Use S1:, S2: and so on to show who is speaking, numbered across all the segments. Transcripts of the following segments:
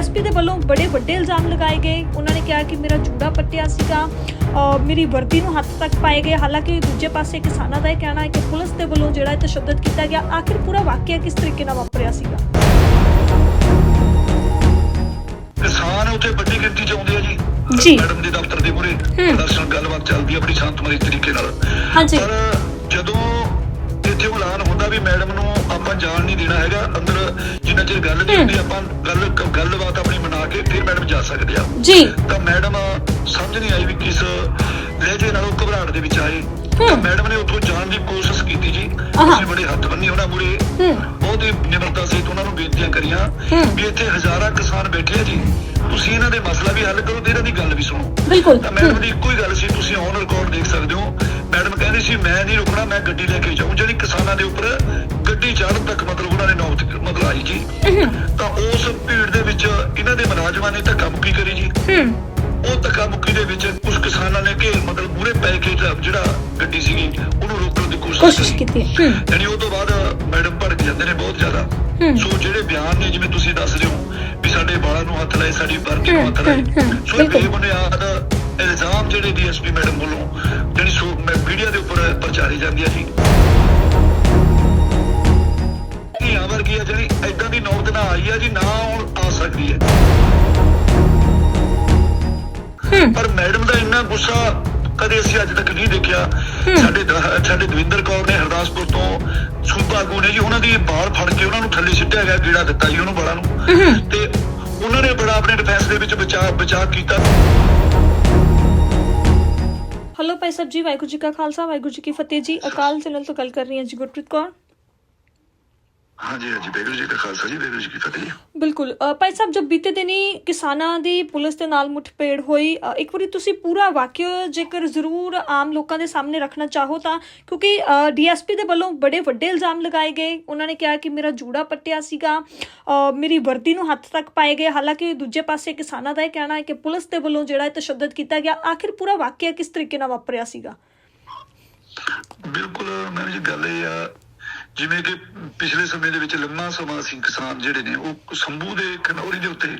S1: DSP ਦੇ ਵੱਲੋਂ ਬੜੇ ਵੱਡੇ ਇਲਜ਼ਾਮ ਲਗਾਏ ਗਏ। ਉਹਨਾਂ ਨੇ ਕਿਹਾ ਕਿ ਮੇਰਾ ਜੂੜਾ ਪੱਟਿਆ ਸੀਗਾ ਮੇਰੀ ਵਰਦੀ ਨੂੰ ਹੱਥ ਤੱਕ ਪਾਏ ਗਏ। ਹਾਲਾਂਕਿ ਦੂਜੇ ਪਾਸੇ ਕਿਸਾਨਾਂ ਦਾ ਇਹ ਕਹਿਣਾ ਹੈ ਕਿ ਪੁਲਿਸ ਦੇ ਵੱਲੋਂ ਜਿਹੜਾ ਇਹ ਤਸ਼ੱਦਦ ਕੀਤਾ ਗਿਆ ਆਖਿਰ ਪੂਰਾ ਵਾਕਿਆ ਕਿਸ ਤਰੀਕੇ ਨਾਲ ਵਾਪਰਿਆ ਸੀਗਾ?
S2: ਕਿਸਾਨ ਉੱਥੇ ਵੱਡੀ ਗਿਣਤੀ ਚ ਆਉਂਦੇ ਆ ਜੀ।
S1: ਜੀ।
S2: ਮੈਡਮ ਦੇ ਦਫ਼ਤਰ ਦੇ ਮੂਹਰੇ ਪ੍ਰਦਰਸ਼ਨ ਗੱਲਬਾਤ ਚੱਲਦੀ ਆ ਬੜੀ ਸ਼ਾਂਤਮਈ ਤਰੀਕੇ ਨਾਲ।
S1: ਹਾਂਜੀ।
S2: ਪਰ ਜਦੋਂ ਇੱਥੇ ਐਲਾਨ ਹੁੰਦਾ ਵੀ ਮੈਡਮ ਨੂੰ ਆਪਾਂ ਜਾਣ ਨਹੀਂ ਦੇਣਾ ਹੈਗਾ। ਅੰਦਰ ਜਿੰਨਾ ਚਿਰ ਗੱਲ ਨਹੀਂ ਹੁੰਦੀ ਆਪਾਂ ਗੱਲ ਗੱਲਬਾਤ ਆਪਣੀ ਮਨਾ ਕੇ ਫਿਰ ਮੈਡਮ ਜਾ ਸਕਦੇ ਆ।
S1: ਜੀ।
S2: ਤਾਂ ਮੈਡਮ ਸਮਝ ਨਹੀਂ ਆਈ ਵੀ ਕਿਸ ਲਹਿਜੇ ਨਾਲ ਉਹ ਘਬਰਾਹਟ ਦੇ ਵਿੱਚ ਆਏ। ਤਾਂ ਮੈਡਮ ਨੇ ਉੱਥੋਂ ਜਾਣ ਦੀ ਕੋਸ਼ਿਸ਼ ਕੀਤੀ ਜੀ। ਅਸੀਂ ਬੜੇ ਹੱਥ ਬੰਨੀ ਉਹਨਾਂ ਮੂਰੇ ਬਹੁਤ ਹੀ ਨਿਮਰਤਾ ਸਹਿਤ ਉਹਨਾਂ ਨੂੰ ਬੇਨਤੀਆਂ ਕਰੀਆਂ। ਵੀ ਇੱਥੇ ਹਜ਼ਾਰਾਂ ਕਿਸਾਨ ਬੈਠੇ ਆ ਜੀ। ਤੁਸੀਂ ਇਹਨਾਂ ਦੇ ਮਸਲਾ ਵੀ ਹੱਲ ਕਰੋ ਤੇ ਇਹਨਾਂ ਦੀ ਗੱਲ ਵੀ ਸੁਣੋ।
S1: ਬਿਲਕੁਲ।
S2: ਤਾਂ ਮੈਡਮ ਦੀ ਇੱਕੋ ਹੀ ਗੱਲ ਸੀ ਤੁਸੀਂ ਔਨ ਰਿਕਾਰਡ ਦੇਖ ਸਕਦੇ ਹੋ। ਮੈਡਮ ਕਹਿੰਦੀ ਸੀ ਮੈਂ ਨਹੀਂ ਰੁਕਣਾ ਮੈਂ ਗੱਡੀ ਲੈ ਕੇ ਜਾਊਂ। ਜਿਹੜੀ ਕਿਸਾਨਾਂ ਦੇ ਉੱਪਰ ਗੱਡੀ ਚੜ੍ਹਨ ਤੱਕ ਮਤਲਬ ਉਹਨਾਂ ਨੇ ਨੌਬਤ ਮਤਲਬ ਆਈ ਜੀ। ਤਾਂ ਉਸ ਭੀੜ ਦੇ ਵਿੱਚ ਇਹਨਾਂ ਦੇ ਮੁਲਾਜ਼ਮਾਂ ਨੇ ਧੱਕਾ ਮੁੱਕੀ ਕਰੀ ਜੀ? ਉਹ ਧੱਕਾ ਮੁੱਕੀ ਦੇ ਵਿੱਚ ਕੁਝ ਕਿਸਾਨਾਂ ਨੇ ਕਿ ਮਤਲਬ ਪੂਰੇ ਪੈ ਕੇ ਜਿਹੜਾ- ਗੱਡੀ ਸੀਗੀ ਉਹਨੂੰ ਰੋਕਣ ਦੀ ਕੋਸ਼ਿਸ਼
S1: ਕੀਤੀ। ਹੂੰ।
S2: ਯਾਨੀ ਉਹ ਤੋਂ ਬਾਅਦ ਮੈਡਮ ਭੜਕ ਜਾਂਦੇ ਨੇ ਬਹੁਤ ਜ਼ਿਆਦਾ।
S1: ਹੂੰ।
S2: ਸੋ ਜਿਹੜੇ ਬਿਆਨ ਨੇ ਜਿਵੇਂ ਤੁਸੀਂ ਦੱਸ ਰਹੇ ਹੋ ਵੀ ਸਾਡੇ ਬਾਲਾਂ ਨੂੰ ਹੱਥ ਲਾਏ ਸਾਡੀ ਵਰਦੀ ਨੂੰ
S1: ਹੂੰ,
S2: ਹੱਥ ਲਾਏ।
S1: ਹੂੰ, ਹੂੰ,
S2: ਸੋ
S1: ਬਿਲਕੁਲ।
S2: ਬੇਬੁਨਿਆਦ ਇਲਜ਼ਾਮ ਜਿਹੜੇ ਡੀਐਸਪੀ ਮੈਡਮ ਵੱਲੋਂ ਜਿਹੜੀ ਸੋ ਮੀਡੀਆ ਦੇ ਉੱਪਰ ਪ੍ਰਚਾਰੀ ਜਾਂਦੀ ਹੈ ਜੀ। ਧੀਆਂ ਵਰਗੀ ਆ ਜਿਹੜੀ ਐਦਾਂ ਦੀ ਨੌਬਤ ਨਾ ਆਈ ਆ ਜੀ ਨਾ ਹੁਣ ਆ ਸਕਦੀ ਹੈ
S1: ਹੂੰ।
S2: ਗੁੱਸਾ ਕਦੇ ਅਸੀਂ ਅੱਜ ਤੱਕ ਨਹੀਂ ਦੇਖਿਆ। ਸਾਡੇ ਸਾਡੇ ਦਵਿੰਦਰ ਕੌਰ ਨੇ ਹਰਦਾਸਪੁਰ ਤੋਂ ਸੂਬਾ ਆਗੂ ਨੇ ਜੀ ਉਹਨਾਂ ਦੀ ਬਾਲ ਫੜ ਕੇ ਉਹਨਾਂ ਨੂੰ ਥੱਲੇ ਸਿੱਟਿਆ ਗਿਆ ਗੇੜਾ ਦਿੱਤਾ ਜੀ ਉਹਨੂੰ ਬਾਲਾਂ ਨੂੰ। ਤੇ ਉਹਨਾਂ ਨੇ ਬੜਾ ਆਪਣੇ ਡਿਫੈਂਸ ਦੇ ਵਿੱਚ ਬਚਾ ਬਚਾ ਕੀਤਾ।
S1: ਹੈਲੋ ਭਾਈ ਸਾਹਿਬ ਜੀ ਵਾਹਿਗੁਰੂ ਜੀ ਕਾ ਖਾਲਸਾ ਵਾਹਿਗੁਰੂ ਜੀ ਕੀ ਫਤਿਹ ਜੀ। ਅਕਾਲ ਚੈਨਲ ਤੋਂ ਗੱਲ ਕਰ ਰਹੀ ਹਾਂ ਜੀ ਗੁਰਪ੍ਰੀਤ ਕੌਰ।
S2: ਹਾਂਜੀ ਹਾਂਜੀ ਬੇਗਰੂ ਜੀ ਦਾ ਖਾਲਸਾ ਜੀ ਬੇਗਰੂ ਜੀ ਕੀ ਫਤਿਹ ਜੀ।
S1: ਬਿਲਕੁਲ ਅ, ਭਾਈ ਸਾਹਿਬ ਜਦ ਬੀਤੇ ਦਿਨੀ ਕਿਸਾਨਾਂ ਦੀ ਪੁਲਿਸ ਦੇ ਨਾਲ ਮੁੱਠਭੇੜ ਹੋਈ ਅ, ਇੱਕ ਵਾਰੀ ਤੁਸੀਂ ਪੂਰਾ ਵਾਕਿਆ ਜੇਕਰ ਜ਼ਰੂਰ ਆਮ ਲੋਕਾਂ ਦੇ ਸਾਹਮਣੇ ਰੱਖਣਾ ਚਾਹੋ ਤਾਂ ਕਿਉਂਕਿ ਡੀਐਸਪੀ ਦੇ ਵੱਲੋਂ ਬੜੇ ਵੱਡੇ ਇਲਜ਼ਾਮ ਲਗਾਏ ਗਏ। ਉਹਨਾਂ ਨੇ ਕਿਹਾ ਕਿ ਮੇਰਾ ਜੂੜਾ ਪੱਟਿਆ ਸੀਗਾ ਅ, ਮੇਰੀ ਵਰਦੀ ਨੂੰ ਹੱਥ ਤੱਕ ਪਾਏ ਗਏ। ਹਾਲਾਂਕਿ ਦੂਜੇ ਪਾਸੇ ਕਿਸਾਨਾਂ ਦਾ ਇਹ ਕਹਿਣਾ ਹੈ ਕਿ ਪੁਲਿਸ ਦੇ ਵੱਲੋਂ ਜਿਹੜਾ ਇਹ ਤਸ਼ੱਦਦ ਕੀਤਾ ਗਿਆ ਆਖਿਰ ਪੂਰਾ ਵਾਕਿਆ ਕਿਸ ਤਰੀਕੇ ਨਾਲ ਵਾਪਰਿਆ ਸੀਗਾ?
S2: ਬਿਲਕੁਲ ਮੈਂ ਜੀ ਗੱਲ ਇਹ ਆ ਜਿਵੇਂ ਕਿ ਪਿਛਲੇ ਸਮੇਂ ਦੇ ਵਿੱਚ ਲੰਮਾ ਸਮਾਂ ਸੀ ਕਿਸਾਨ ਜਿਹੜੇ ਨੇ ਉਹ ਸੰਭੂ ਦੇ ਖਨੌਰੀ ਦੇ ਉੱਤੇ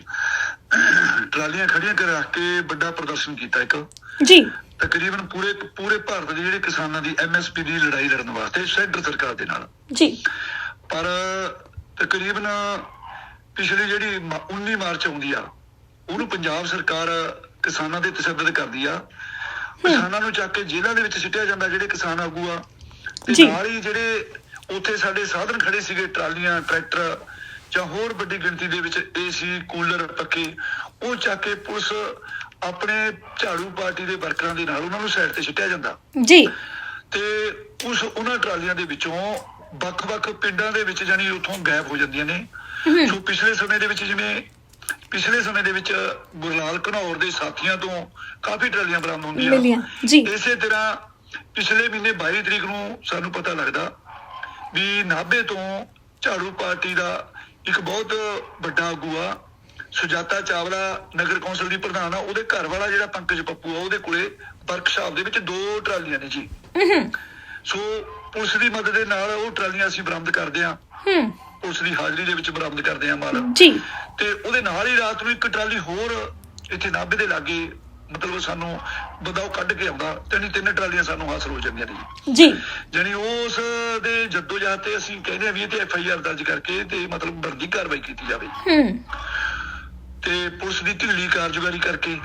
S2: ਟਰਾਲੀਆਂ ਖੜੀਆਂ ਕਰ ਰੱਖ ਕੇ ਵੱਡਾ ਪ੍ਰਦਰਸ਼ਨ ਕੀਤਾ ਇੱਕ।
S1: ਜੀ।
S2: ਤਕਰੀਬਨ ਪੂਰੇ ਪੂਰੇ ਭਾਰਤ ਦੇ ਜਿਹੜੇ ਕਿਸਾਨਾਂ ਦੀ ਐਮਐਸਪੀ ਦੀ ਲੜਾਈ ਲੜਨ ਵਾਸਤੇ ਸੈਂਟਰ ਸਰਕਾਰ ਦੇ ਨਾਲ।
S1: ਜੀ।
S2: ਪਰ ਤਕਰੀਬਨ ਪਿਛਲੀ ਜਿਹੜੀ ਮ- 19 ਮਾਰਚ ਆਉਂਦੀ ਆ ਉਹਨੂੰ ਪੰਜਾਬ ਸਰਕਾਰ ਕਿਸਾਨਾਂ ਦੇ ਤਸ਼ੱਦਦ ਕਰਦੀ ਆ। ਕਿਸਾਨਾਂ ਨੂੰ ਚੱਕ ਕੇ ਜੇਲ੍ਹਾਂ ਦੇ ਵਿੱਚ ਸਿੱਟਿਆ ਜਾਂਦਾ ਜਿਹੜੇ ਕਿਸਾਨ ਆਗੂ ਆ। ਤੇ
S1: ਜੀ।
S2: ਨਾਲ ਹੀ ਜਿਹੜੇ ਉੱਥੇ ਸਾਡੇ ਸਾਧਨ ਖੜੇ ਸੀਗੇ ਟਰਾਲੀਆਂ ਟਰੈਕਟਰ ਜਾਂ ਹੋਰ ਵੱਡੀ ਗਿਣਤੀ ਦੇ ਵਿੱਚ ਏਸੀ ਕੂਲਰ ਪੱਕੇ ਉਹ ਚੱਕ ਕੇ ਪੁਲਿਸ ਆਪਣੇ ਝਾੜੂ ਪਾਰਟੀ ਦੇ ਵਰਕਰਾਂ ਦੇ ਨਾਲ ਉਹਨਾਂ ਨੂੰ ਸਾਈਡ ਤੇ ਸਿੱਟਿਆ ਜਾਂਦਾ।
S1: ਜੀ।
S2: ਤੇ ਉਸ ਉਹਨਾਂ ਟਰਾਲੀਆਂ ਦੇ ਵਿੱਚੋਂ ਵੱਖ-ਵੱਖ ਪਿੰਡਾਂ ਦੇ ਵਿੱਚ ਜਾਨੀ ਉੱਥੋਂ ਗਾਇਬ ਹੋ ਜਾਂਦੀਆਂ ਨੇ। ਸੋ ਪਿਛਲੇ ਸਮੇਂ ਦੇ ਵਿੱਚ ਜਿਵੇਂ ਪਿਛਲੇ ਸਮੇਂ ਦੇ ਵਿੱਚ ਗੁਰਲਾਲ ਘਨੌਰ ਦੇ ਸਾਥੀਆਂ ਤੋਂ ਕਾਫੀ ਟਰਾਲੀਆਂ ਬਰਾਮਦ ਹੁੰਦੀਆਂ। ਇਸੇ ਤਰ੍ਹਾਂ ਪਿਛਲੇ ਮਹੀਨੇ 22 ਤਰੀਕ ਨੂੰ ਸਾਨੂੰ ਪਤਾ ਲੱਗਦਾ ਵੀ ਨਾਭੇ ਤੋਂ ਝਾੜੂ ਪਾਰਟੀ ਦਾ ਇੱਕ ਬਹੁਤ ਵੱਡਾ ਆਗੂ ਆ ਸੁਜਾਤਾ ਚਾਵਲਾ ਨਗਰ ਕੌਂਸਲ ਦੀ ਪ੍ਰਧਾਨ ਆ ਉਹਦੇ ਘਰ ਵਾਲਾ ਜਿਹੜਾ ਪੰਕਜ ਪੱਪੂ ਆ ਉਹਦੇ ਕੋਲੇ ਵਰਕਸ਼ਾਪ ਦੇ ਵਿੱਚ ਦੋ ਟਰਾਲੀਆਂ ਨੇ ਜੀ। ਸੋ ਪੁਲਿਸ ਦੀ ਮਦਦ ਦੇ ਨਾਲ ਉਹ ਟਰਾਲੀਆਂ ਅਸੀਂ ਬਰਾਮਦ ਕਰਦੇ ਹੂੰ। ਪੁਲਿਸ ਦੀ ਹਾਜ਼ਰੀ ਦੇ ਵਿੱਚ ਬਰਾਮਦ ਕਰਦੇ ਹਾਂ ਮਾਲ।
S1: ਜੀ।
S2: ਤੇ ਉਹਦੇ ਨਾਲ ਹੀ ਰਾਤ ਨੂੰ ਇੱਕ ਟਰਾਲੀ ਹੋਰ ਇੱਥੇ ਨਾਭੇ ਦੇ ਲਾਗੇ ਮਤਲਬ ਸਾਨੂੰ ਬੰਦਾ ਉਹ ਕੱਢ ਕੇ ਆਉਂਦਾ ਤਿੰਨ ਤਿੰਨ ਟਰਾਲੀਆਂ ਸਾਨੂੰ ਹਾਸਲ ਹੋ ਜਾਂਦੀਆਂ ਨੇ ਜੀ।
S1: ਜੀ।
S2: ਜਾਣੀ ਉਸ ਦੇ ਜੱਦੋਜਹਿਦ ਤੇ ਅਸੀਂ ਕਹਿੰਦੇ ਆ ਵੀ ਇਹ ਤੇ ਐਫ ਆਈ ਆਰ ਦਰਜ ਕਰਕੇ ਤੇ ਮਤਲਬ ਬਣਦੀ ਕਾਰਵਾਈ ਕੀਤੀ ਜਾਵੇ।
S1: ਹੂੰ।
S2: ਤੇ ਪੁਲਿਸ ਦੀ ਢਿੱਲੀ ਕਾਰਜਕਾਰੀ ਕਰਕੇ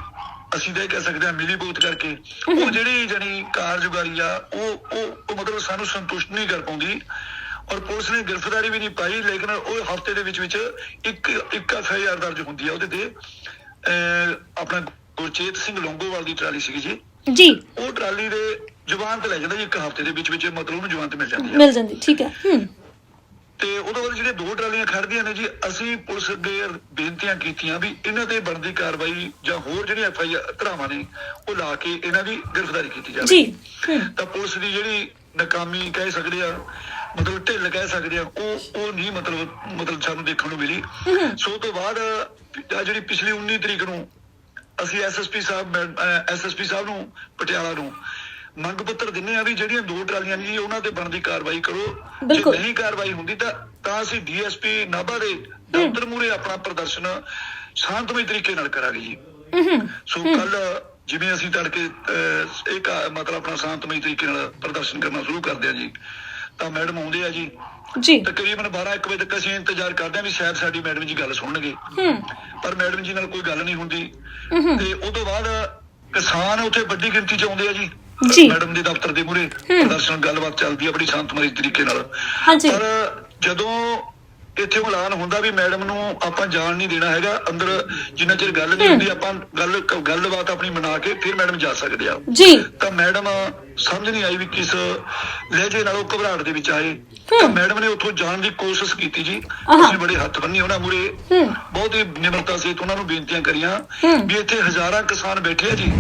S2: ਅਸੀਂ ਤਾਂ ਇਹ ਕਹਿ ਸਕਦੇ ਹਾਂ ਮਿਲੀ ਭੁਗਤ ਕਰਕੇ ਉਹ ਜਿਹੜੀ ਜਾਣੀ ਕਾਰਜਕਾਰੀ ਆ ਉਹ ਉਹ ਮਤਲਬ ਸਾਨੂੰ ਸੰਤੁਸ਼ਟ ਨਹੀਂ ਕਰ ਪਾਉਂਦੀ। ਔਰ ਪੁਲਿਸ ਨੇ ਗ੍ਰਿਫਤਾਰੀ ਵੀ ਨਹੀਂ ਪਾਈ ਲੇਕਿਨ ਉਹ ਹਫ਼ਤੇ ਦੇ ਵਿੱਚ ਵਿੱਚ ਇੱਕ ਇੱਕ ਐਫ ਆਈ ਆਰ ਦਰਜ ਹੁੰਦੀ ਆ ਉਹਦੇ ਤੇ। ਆਪਣਾ ਗੁਰਚੇਤ ਸਿੰਘ ਲੌਂਗੋਵਾਲ ਦੀ ਟਰਾਲੀ ਸੀਗੀ ਜੀ।
S1: ਜੀ।
S2: ਉਹ ਟਰਾਲੀ ਦੇ ਜ਼ੁਬਾਨ ਤੇ ਲੈ ਜਾਂਦਾ ਜੀ ਇੱਕ ਹਫ਼ਤੇ ਦੇ ਵਿੱਚ ਵਿੱਚ ਮਤਲਬ ਉਹਨੂੰ ਜ਼ੁਬਾਨ ਤੇ ਮਿਲ ਜਾਂਦੀ ਆ।
S1: ਮਿਲ ਜਾਂਦੀ ਠੀਕ ਹੈ ਹੂੰ।
S2: ਤੇ ਉਹਦੇ ਬਾਅਦ ਜਿਹੜੇ ਦੋ ਟਰਾਲੀਆਂ ਖੜਦੀਆਂ ਨੇ ਜੀ ਅਸੀਂ ਪੁਲਿਸ ਅੱਗੇ ਬੇਨਤੀਆਂ ਕੀਤੀਆਂ ਵੀ ਇਹਨਾਂ ਤੇ ਬਣਦੀ ਕਾਰਵਾਈ ਜਾਂ ਹੋਰ ਜਿਹੜੀਆਂ ਐਫ ਆਈ ਧਰਾਵਾਂ ਨੇ ਉਹ ਲਾ ਕੇ ਇਹਨਾਂ ਦੀ ਗ੍ਰਿਫਤਾਰੀ ਕੀਤੀ ਜਾਵੇ।
S1: ਜੀ ਹੂੰ।
S2: ਤਾਂ ਪੁਲਿਸ ਦੀ ਜਿਹੜੀ ਨਾਕਾਮੀ ਕਹਿ ਸਕਦੇ ਆ ਮਤਲਬ ਢਿੱਲ ਕਹਿ ਸਕਦੇ ਆ ਉਹ ਉਹ ਨਹੀਂ ਮਤਲਬ ਮਤਲਬ ਸਾਨੂੰ ਦੇਖਣ ਨੂੰ ਮਿਲੀ। ਸੋ ਉਹ ਤੋਂ ਬਾਅਦ ਆਹ ਜਿਹੜੀ ਪਿਛਲੀ 19 ਤਰੀਕ ਨੂੰ ਅਸੀਂ ਐਸਐਸਪੀ ਸਾਹਿਬ ਐਸਐਸਪੀ ਸਾਹਿਬ ਨੂੰ ਪਟਿਆਲਾ ਨੂੰ ਮੰਗ ਪੱਤਰ ਦਿੰਨੇ ਆ ਵੀ ਜਿਹੜੀਆਂ ਦੋ ਟਰਾਲੀਆਂ ਨੇ ਜੀ ਉਹਨਾਂ ਤੇ ਬਣਦੀ ਕਾਰਵਾਈ ਕਰੋ। ਜੇ। ਨਹੀਂ ਕਾਰਵਾਈ ਹੁੰਦੀ ਤਾਂ ਤਾਂ ਅਸੀਂ ਡੀਐਸਪੀ ਨਾਭਾ ਦੇ ਦਫ਼ਤਰ ਮੂਰੇ ਆਪਣਾ ਪ੍ਰਦਰਸ਼ਨ ਸ਼ਾਂਤਮਈ ਤਰੀਕੇ ਨਾਲ ਕਰਾਂਗੇ ਜੀ। ਸੋ ਕੱਲ ਜਿਵੇਂ ਅਸੀਂ ਤੜਕੇ ਅਹ, ਇਹ ਕਾ- ਮਤਲਬ ਆਪਣਾ ਸ਼ਾਂਤਮਈ ਤਰੀਕੇ ਨਾਲ ਪ੍ਰਦਰਸ਼ਨ ਕਰਨਾ ਸ਼ੁਰੂ ਕਰਦੇ ਆ ਜੀ। ਤਾਂ ਮੈਡਮ ਆਉਂਦੇ ਆ ਜੀ।
S1: ਜੀ।
S2: ਤਕਰੀਬਨ 12 1 ਵਜੇ ਤੱਕ ਅਸੀਂ ਇੰਤਜ਼ਾਰ ਕਰਦੇ ਆ ਵੀ ਸ਼ਾਇਦ ਸਾਡੀ ਮੈਡਮ ਜੀ ਗੱਲ ਸੁਣਨਗੇ।
S1: ਹੂੰ।
S2: ਪਰ ਮੈਡਮ ਜੀ ਨਾਲ ਕੋਈ ਗੱਲ ਨਹੀਂ ਹੁੰਦੀ। ਤੇ ਉਸ ਤੋਂ ਬਾਅਦ ਕਿਸਾਨ ਉੱਥੇ ਵੱਡੀ ਗਿਣਤੀ 'ਚ ਆਉਂਦੇ ਆ ਜੀ।
S1: ਜੀ।
S2: ਮੈਡਮ ਦੇ ਦਫ਼ਤਰ ਦੇ ਮੂਹਰੇ ਪ੍ਰਦਰਸ਼ਨ ਗੱਲਬਾਤ ਚੱਲਦੀ ਆ ਬੜੀ ਸ਼ਾਂਤਮਈ ਤਰੀਕੇ ਨਾਲ।
S1: ਹਾਂਜੀ।
S2: ਪਰ ਜਦੋਂ ਇੱਥੇ ਐਲਾਨ ਹੁੰਦਾ ਵੀ ਮੈਡਮ ਨੂੰ ਆਪਾਂ ਜਾਣ ਨਹੀਂ ਦੇਣਾ ਹੈਗਾ ਅੰਦਰ ਜਿੰਨਾ ਚਿਰ ਗੱਲ ਨਹੀਂ ਹੁੰਦੀ ਆਪਾਂ ਗੱਲ ਗੱਲਬਾਤ ਆਪਣੀ ਮਨਾ ਕੇ ਫਿਰ ਮੈਡਮ ਜਾ ਸਕਦੇ ਆ।
S1: ਜੀ।
S2: ਤਾਂ ਮੈਡਮ ਸਮਝ ਨਹੀਂ ਆਈ ਵੀ ਕਿਸ ਲਹਿਜੇ ਨਾਲ ਉਹ ਘਬਰਾਹਟ ਦੇ ਵਿੱਚ ਆਏ। ਤਾਂ ਮੈਡਮ ਨੇ ਉੱਥੋਂ ਜਾਣ ਦੀ ਕੋਸ਼ਿਸ਼ ਕੀਤੀ ਜੀ। ਅਸੀਂ ਬੜੇ ਹੱਥ ਬੰਨੇ ਉਹਨਾਂ ਮੂਰੇ ਬਹੁਤ ਹੀ ਨਿਮਰਤਾ ਸਹਿਤ ਉਹਨਾਂ ਨੂੰ ਬੇਨਤੀਆਂ ਕਰੀਆਂ। ਵੀ ਇੱਥੇ ਹਜ਼ਾਰਾਂ ਕਿਸਾਨ ਬੈਠੇ ਆ ਜੀ।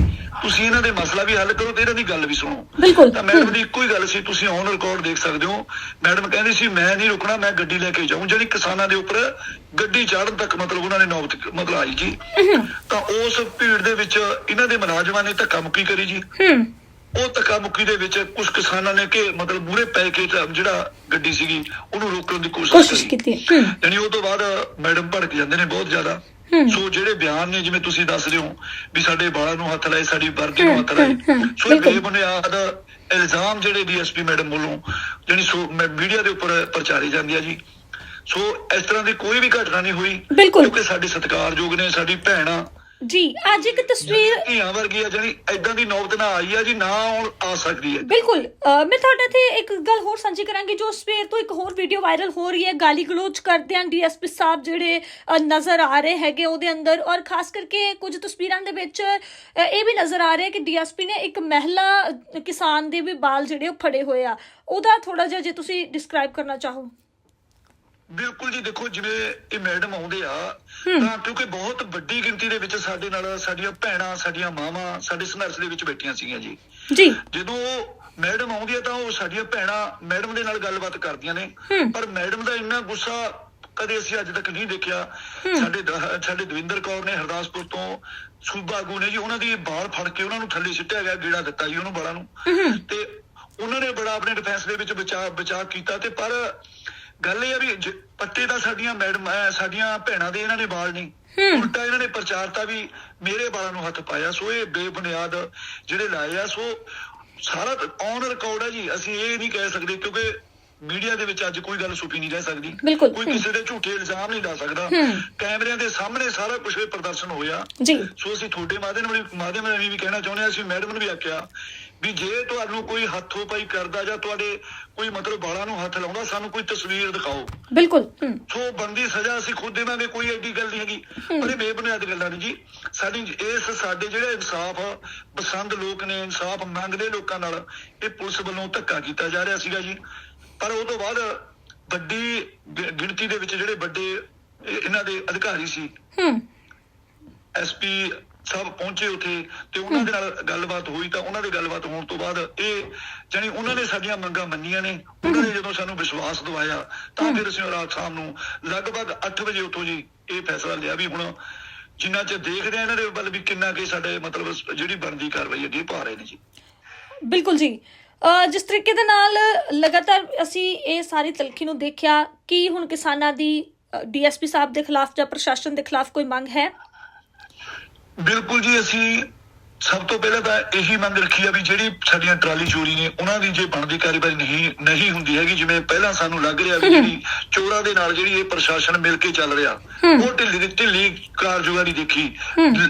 S2: ਤੁਸੀਂ ਇਹਨਾਂ ਦੇ ਮਸਲਾ ਵੀ ਹੱਲ ਕਰੋ ਤੇ ਇਹਨਾਂ ਦੀ ਗੱਲ ਵੀ ਸੁਣੋ।
S1: ਬਿਲਕੁਲ।
S2: ਤਾਂ ਮੈਡਮ ਦੀ ਇੱਕੋ ਹੀ ਗੱਲ ਸੀ ਤੁਸੀਂ ਔਨ ਰਿਕਾਰਡ ਦੇਖ ਸਕਦੇ ਹੋ। ਮੈਡਮ ਕਹਿੰਦੀ ਸੀ ਮੈਂ ਨਹੀਂ ਰੁਕਣਾ ਮੈਂ ਗੱਡੀ ਲੈ ਕੇ ਜਾਊਂ। ਜਿਹੜੀ ਕਿਸਾਨਾਂ ਦੇ ਉੱਪਰ ਗੱਡੀ ਚਾੜਨ ਤੱਕ ਮਤਲਬ ਉਹਨਾਂ ਨੇ ਨੌਬਤ ਮਤਲਬ ਆਈ ਜੀ। ਤਾਂ ਉਸ ਭੀੜ ਦੇ ਵਿੱਚ ਇਹਨਾਂ ਦੇ ਮੁਲਾਜ਼ਮਾਂ ਨੇ ਧੱਕਾ ਮੁੱਕੀ ਕਰੀ ਜੀ।
S1: ਹੂੰ।
S2: ਉਹ ਧੱਕਾ ਮੁੱਕੀ ਦੇ ਵਿੱਚ ਕੁਝ ਕਿਸਾਨਾਂ ਨੇ ਕਿ ਮਤਲਬ ਮੂਰੇ ਪੈ ਕੇ ਜਿਹੜਾ ਗੱਡੀ ਸੀਗੀ ਉਹਨੂੰ ਰੋਕਣ ਦੀ ਕੋਸ਼ਿਸ਼
S1: ਕੀਤੀ।
S2: ਯਾਨੀ ਉਹ ਤੋਂ ਬਾਅਦ ਮੈਡਮ ਭੜਕ ਜਾਂਦੇ ਨੇ ਬਹੁਤ ਜ਼ਿਆਦਾ। ਸੋ ਜਿਹੜੇ ਬਿਆਨ ਨੇ ਜਿਵੇਂ ਤੁਸੀਂ ਦੱਸ ਰਹੇ ਹੋ ਵੀ ਸਾਡੇ ਬਾਲਾਂ ਨੂੰ ਹੱਥ ਲਾਏ ਸਾਡੀ ਵਰਦੀ ਨੂੰ ਹੱਥ ਲਾਏ ਸੋ
S1: ਬਿਲਕੁਲ।
S2: ਬੇਬੁਨਿਆਦ ਇਲਜ਼ਾਮ ਜਿਹੜੇ ਡੀਐਸਪੀ ਮੈਡਮ ਵੱਲੋਂ ਜਿਹੜੀ ਸੋ ਮੀਡੀਆ ਦੇ ਉੱਪਰ ਪ੍ਰਚਾਰੀ ਜਾਂਦੀ ਆ ਜੀ ਸੋ ਇਸ ਤਰ੍ਹਾਂ ਦੀ ਕੋਈ ਵੀ ਘਟਨਾ ਨਹੀਂ ਹੋਈ। ਕਿਉਂਕਿ ਸਾਡੇ ਸਤਿਕਾਰਯੋਗ ਨੇ ਸਾਡੀ ਭੈਣਾਂ
S1: ਜੀ ਅੱਜ ਇੱਕ ਤਸਵੀਰ
S2: ਧੀਆਂ ਵਰਗੀ ਆ ਜਿਹੜੀ ਐਦਾਂ ਦੀ ਨੌਬਤ ਨਾ ਆਈ ਆ ਜੀ ਨਾ ਆਉਣ ਆ ਸਕਦੀ ਹੈ
S1: ਬਿਲਕੁਲ ਅਹ ਮੈਂ ਤੁਹਾਡੇ ਤੇ ਇੱਕ ਗੱਲ ਹੋਰ ਸਾਂਝੀ ਕਰਾਂਗੀ ਜੋ ਸਵੇਰ ਤੋਂ ਇੱਕ ਹੋਰ ਵੀਡੀਓ ਵਾਇਰਲ ਹੋ ਰਹੀ ਹੈ ਗਾਲੀ ਗਲੋਚ ਕਰਦੇ ਆਂ ਡੀਐਸਪੀ ਸਾਹਿਬ ਜਿਹੜੇ ਅਹ, ਨਜ਼ਰ ਆ ਰਹੇ ਹੈਗੇ ਉਹਦੇ ਅੰਦਰ ਔਰ ਖਾਸ ਕਰਕੇ ਕੁਝ ਤਸਵੀਰਾਂ ਦੇ ਵਿੱਚ ਅਹ, ਇਹ ਵੀ ਨਜ਼ਰ ਆ ਰਿਹਾ ਕਿ ਡੀਐਸਪੀ ਨੇ ਇੱਕ ਮਹਿਲਾ ਅਹ, ਕਿਸਾਨ ਦੇ ਵੀ ਬਾਲ ਜਿਹੜੇ ਉਹ ਫੜੇ ਹੋਏ ਆ। ਉਹਦਾ ਥੋੜਾ ਜਿਹਾ ਜੇ ਤੁਸੀਂ ਡਿਸਕ੍ਰਾਈਬ ਕਰਨਾ ਚਾਹੋ।
S2: ਬਿਲਕੁਲ ਜੀ ਦੇਖੋ ਜਿਵੇਂ ਇਹ ਮੈਡਮ ਆਉਂਦੇ ਆ ਤਾਂ ਕਿਉਂਕਿ ਬਹੁਤ ਵੱਡੀ ਗਿਣਤੀ ਦੇ ਵਿੱਚ ਸਾਡੇ ਨਾਲ ਸਾਡੀਆਂ ਭੈਣਾਂ ਸਾਡੀਆਂ ਮਾਵਾਂ ਸਾਡੇ ਸੰਘਰਸ਼ ਦੇ ਵਿੱਚ ਬੈਠੀਆਂ ਸੀਗੀਆਂ ਜੀ।
S1: ਜੀ।
S2: ਜਦੋਂ ਮੈਡਮ ਆਉਂਦੀ ਆ ਤਾਂ ਉਹ ਸਾਡੀਆਂ ਭੈਣਾਂ ਮੈਡਮ ਦੇ ਨਾਲ ਗੱਲਬਾਤ ਕਰਦੀਆਂ ਨੇ। ਪਰ ਮੈਡਮ ਦਾ ਇੰਨਾ ਗੁੱਸਾ ਕਦੇ ਅਸੀਂ ਅੱਜ ਤੱਕ ਨਹੀਂ ਦੇਖਿਆ। ਸਾਡੇ ਸਾਡੇ ਦਵਿੰਦਰ ਕੌਰ ਨੇ ਹਰਦਾਸਪੁਰ ਤੋਂ ਸੂਬਾ ਆਗੂ ਨੇ ਜੀ ਉਹਨਾਂ ਦੀ ਬਾਲ ਫੜ ਕੇ ਉਹਨਾਂ ਨੂੰ ਥੱਲੇ ਸਿੱਟਿਆ ਗਿਆ ਗੇੜਾ ਦਿੱਤਾ ਜੀ ਉਹਨੂੰ ਬਾਲਾਂ ਨੂੰ। ਤੇ ਉਹਨਾਂ ਨੇ ਬੜਾ ਆਪਣੇ ਡਿਫੈਂਸ ਦੇ ਵਿੱਚ ਬਚਾ ਬਚਾ ਕੀਤਾ ਤੇ ਪਰ ਗੱਲ ਇਹ ਆ ਵੀ ਪੱਟੇ ਤਾਂ ਸਾਡੀਆਂ ਮੈਡਮ ਸਾਡੀਆਂ ਭੈਣਾਂ ਦੇ ਇਹਨਾਂ ਨੇ। ਬਾਲ ਨਹੀਂ ਉਲਟਾ ਇਹਨਾਂ ਨੇ ਪ੍ਰਚਾਰਤਾ ਵੀ ਮੇਰੇ ਬਾਲਾਂ ਨੂੰ ਹੱਥ ਪਾਇਆ ਸੋ ਇਹ ਬੇਬੁਨਿਆਦ ਜਿਹੜੇ ਲਾਏ ਆ ਸੋ ਸਾਰਾ ਔਨ ਰਿਕਾਰਡ ਹੈ ਜੀ। ਅਸੀਂ ਇਹ ਨਹੀਂ ਕਹਿ ਸਕਦੇ ਕਿਉਂਕਿ ਮੀਡੀਆ ਦੇ ਵਿੱਚ ਅੱਜ ਕੋਈ ਗੱਲ ਛੁਪੀ ਨਹੀਂ ਰਹਿ ਸਕਦੀ। ਕੋਈ ਕਿਸੇ ਦੇ ਝੂਠੇ ਇਲਜ਼ਾਮ ਨਹੀਂ ਲਾ ਸਕਦਾ। ਕੈਮਰਿਆਂ ਦੇ ਸਾਹਮਣੇ ਸਾਰਾ ਕੁਝ ਇਹ ਪ੍ਰਦਰਸ਼ਨ ਹੋਇਆ। ਸੋ ਅਸੀਂ ਤੁਹਾਡੇ ਮਾਧਿਅਮ ਨਾਲ ਮਾਧਿਅਮ ਰਾਹੀਂ ਵੀ ਕਹਿਣਾ ਚਾਹੁੰਦੇ ਹਾਂ ਅਸੀਂ ਮੈਡਮ ਨੂੰ ਵੀ ਆਖਿਆ ਵੀ ਜੇ ਤੁਹਾਨੂੰ ਕੋਈ ਹੱਥੋਂ ਪਾਈ ਕਰਦਾ ਜਾਂ ਤੁਹਾਡੇ ਕੋਈ ਮਤਲਬ ਬਾਲਾਂ ਨੂੰ ਹੱਥ ਲਾਉਂਦਾ ਸਾਨੂੰ ਕੋਈ ਤਸਵੀਰ ਦਿਖਾਓ।
S1: ਬਿਲਕੁਲ
S2: ਸੋ ਬੰਦੀ ਸਜ਼ਾ ਅਸੀਂ ਖੁਦ ਦੇਵਾਂਗੇ ਕੋਈ ਐਡੀ ਗੱਲ ਨਹੀਂ ਹੈਗੀ। ਪਰ ਇਹ ਬੇਬੁਨਿਆਦ ਗੱਲਾਂ ਨਹੀਂ ਜੀ। ਸਾਡੀ ਇਸ ਸਾਡੇ ਜਿਹੜੇ ਇਨਸਾਫ ਪਸੰਦ ਲੋਕ ਨੇ ਇਨਸਾਫ ਮੰਗਦੇ ਲੋਕਾਂ ਨਾਲ ਇਹ ਪੁਲਿਸ ਵੱਲੋਂ ਧੱਕਾ ਕੀਤਾ ਜਾ ਰਿਹਾ ਸੀਗਾ ਜੀ। ਪਰ ਉਹ ਤੋਂ ਬਾਅਦ ਵੱਡੀ ਗਿਣਤੀ ਦੇ ਵਿੱਚ ਜਿਹੜੇ ਵੱਡੇ ਇਹ- ਇਹਨਾਂ ਦੇ ਅਧਿਕਾਰੀ ਸੀ।
S1: ਹੂੰ।
S2: ਐਸਪੀ ਸਾਹਿਬ ਪਹੁੰਚੇ ਉੱਥੇ ਤੇ ਉਹਨਾਂ ਦੇ ਨਾਲ ਗੱਲਬਾਤ ਹੋਈ ਤਾਂ ਉਹਨਾਂ ਦੇ ਗੱਲਬਾਤ ਹੋਣ ਤੋਂ ਬਾਅਦ ਇਹ ਜਾਨੀ ਉਹਨਾਂ ਨੇ ਸਾਡੀਆਂ ਮੰਗਾਂ ਮੰਨੀਆਂ ਨੇ। ਉਹਨਾਂ ਨੇ ਜਦੋਂ ਸਾਨੂੰ ਵਿਸ਼ਵਾਸ ਦਿਵਾਇਆ ਤਾਂ ਫਿਰ ਅਸੀਂ ਰਾਤ ਸ਼ਾਮ ਨੂੰ ਲਗਭਗ 8 ਵਜੇ ਉੱਥੋਂ ਜੀ ਇਹ ਫੈਸਲਾ ਲਿਆ ਵੀ ਹੁਣ ਜਿੰਨਾ ਚ ਦੇਖਦੇ ਆ ਇਹਨਾਂ ਦੇ ਵੱਲ ਵੀ ਕਿੰਨਾ ਕਿ ਸਾਡੇ ਮਤਲਬ ਜਿਹੜੀ ਬਣਦੀ ਕਾਰਵਾਈ ਅੱਗੇ ਪਾ ਰਹੇ ਨੇ ਜੀ।
S1: ਬਿਲਕੁਲ ਜੀ। ਜਿਸ ਤਰੀਕੇ ਦੇ ਨਾਲ ਲਗਾਤਾਰ ਅਸੀਂ ਇਹ ਸਾਰੀ ਤਲਖੀ ਨੂੰ ਦੇਖਿਆ, ਕਿ ਹੁਣ ਕਿਸਾਨਾਂ ਦੀ ਡੀਐਸਪੀ ਸਾਹਿਬ ਦੇ ਖਿਲਾਫ ਜਾਂ ਪ੍ਰਸ਼ਾਸਨ ਦੇ ਖਿਲਾਫ ਕੋਈ ਮੰਗ ਹੈ?
S2: ਬਿਲਕੁਲ ਜੀ, ਅਸੀਂ ਸਭ ਤੋਂ ਪਹਿਲਾਂ ਤਾਂ ਇਹੀ ਮੰਗ ਰੱਖੀ ਆ ਵੀ ਜਿਹੜੀ ਸਾਡੀਆਂ ਟਰਾਲੀ ਚੋਰੀ ਨੇ ਉਹਨਾਂ ਦੀ ਜੇ ਬਣਦੀ ਕਾਰਵਾਈ ਨਹੀਂ ਨਹੀਂ ਹੁੰਦੀ ਹੈਗੀ ਜਿਵੇਂ ਪਹਿਲਾਂ ਸਾਨੂੰ ਲੱਗ ਰਿਹਾ ਵੀ ਜਿਹੜੀ ਚੋਰਾਂ ਦੇ ਨਾਲ ਜਿਹੜੀ ਇਹ ਪ੍ਰਸ਼ਾਸਨ ਮਿਲ ਕੇ ਚੱਲ ਰਿਹਾ ਉਹ ਢਿੱਲੀ ਢਿੱਲੀ ਕਾਰਜੁਆਰੀ ਦੇਖੀ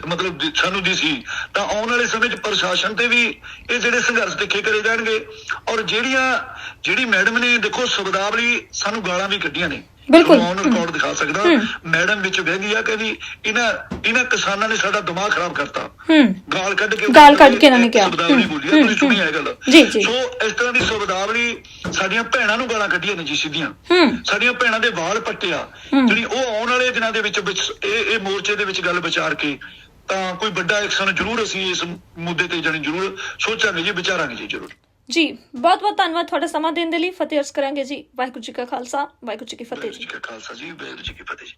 S2: ਮਤਲਬ ਸਾਨੂੰ ਦੀ ਸੀ ਤਾਂ ਆਉਣ ਵਾਲੇ ਸਮੇਂ 'ਚ ਪ੍ਰਸ਼ਾਸਨ ਤੇ ਵੀ ਇਹ ਜਿਹੜੇ ਸੰਘਰਸ਼ ਦੇਖੇ ਕਰੇ ਜਾਣਗੇ ਔਰ ਜਿਹੜੀਆਂ ਜਿਹੜੀ ਮੈਡਮ ਨੇ ਦੇਖੋ ਸ਼ਬਦਾਵਲੀ ਸਾਨੂੰ ਗਾਲਾਂ ਵੀ ਕੱਢੀਆਂ ਨੇ।
S1: ਬਿਲਕੁਲ।
S2: ਔਨ ਰਿਕਾਰਡ ਦਿਖਾ ਸਕਦਾ। ਮੈਡਮ ਵਿੱਚ ਬਹਿੰਦੀ ਆ ਕਹਿੰਦੀ ਇਹਨਾਂ ਇਹਨਾਂ ਕਿਸਾਨਾਂ ਨੇ ਸਾਡਾ ਦਿਮਾਗ ਖਰਾਬ ਕਰਤਾ।
S1: ਹੂੰ।
S2: ਗਾਲ ਕੱਢ ਕੇ
S1: ਗਾਲ ਕੱਢ ਕੇ ਇਹਨਾਂ ਨੇ ਕਿਹਾ।
S2: ਸ਼ਬਦਾਵਲੀ ਬੋਲੀ ਆ, ਤੁਸੀਂ ਸੁਣੀ ਇਹ ਗੱਲ।
S1: ਜੀ, ਜੀ।
S2: ਸੋ ਇਸ ਤਰ੍ਹਾਂ ਦੀ ਸ਼ਬਦਾਵਲੀ ਸਾਡੀਆਂ ਭੈਣਾਂ ਨੂੰ ਗਾਲਾਂ ਕੱਢੀਆਂ ਨੇ ਜੀ ਸਿੱਧੀਆਂ।
S1: ਹੂੰ।
S2: ਸਾਡੀਆਂ ਭੈਣਾਂ ਦੇ ਵਾਲ ਪੱਟਿਆ ਜਿਹੜੀ ਉਹ ਆਉਣ ਵਾਲੇ ਦਿਨਾਂ ਦੇ ਵਿੱਚ ਵਿੱਚ ਇਹ ਇਹ ਮੋਰਚੇ ਦੇ ਵਿੱਚ ਗੱਲ ਵਿਚਾਰ ਕੇ ਤਾਂ ਕੋਈ ਵੱਡਾ ਐਕਸ਼ਨ ਜ਼ਰੂਰ ਅਸੀਂ ਇਸ ਮੁੱਦੇ ਤੇ ਜਾਣੀ ਜ਼ਰੂਰ ਸੋਚਾਂਗੇ ਜੀ ਵਿਚਾਰਾਂਗੇ ਜੀ ਜ਼ਰੂਰ।
S1: ਜੀ, ਬਹੁਤ ਬਹੁਤ ਧੰਨਵਾਦ ਤੁਹਾਡਾ ਸਮਾਂ ਦੇਣ ਦੇ ਲਈ। ਫਤਿਹ ਅਰਜ਼ ਕਰਾਂਗੇ ਜੀ। ਵਾਹਿਗੁਰੂ ਜੀ ਕਾ ਖਾਲਸਾ, ਵਾਹਿਗੁਰੂ ਜੀ ਕੀ ਫਤਿਹ ਜੀ।
S2: ਜੀ ਕਾ ਖਾਲਸਾ ਜੀ, ਵਾਹਿਗੁਰੂ ਜੀ ਕੀ ਫਤਿਹ ਜੀ।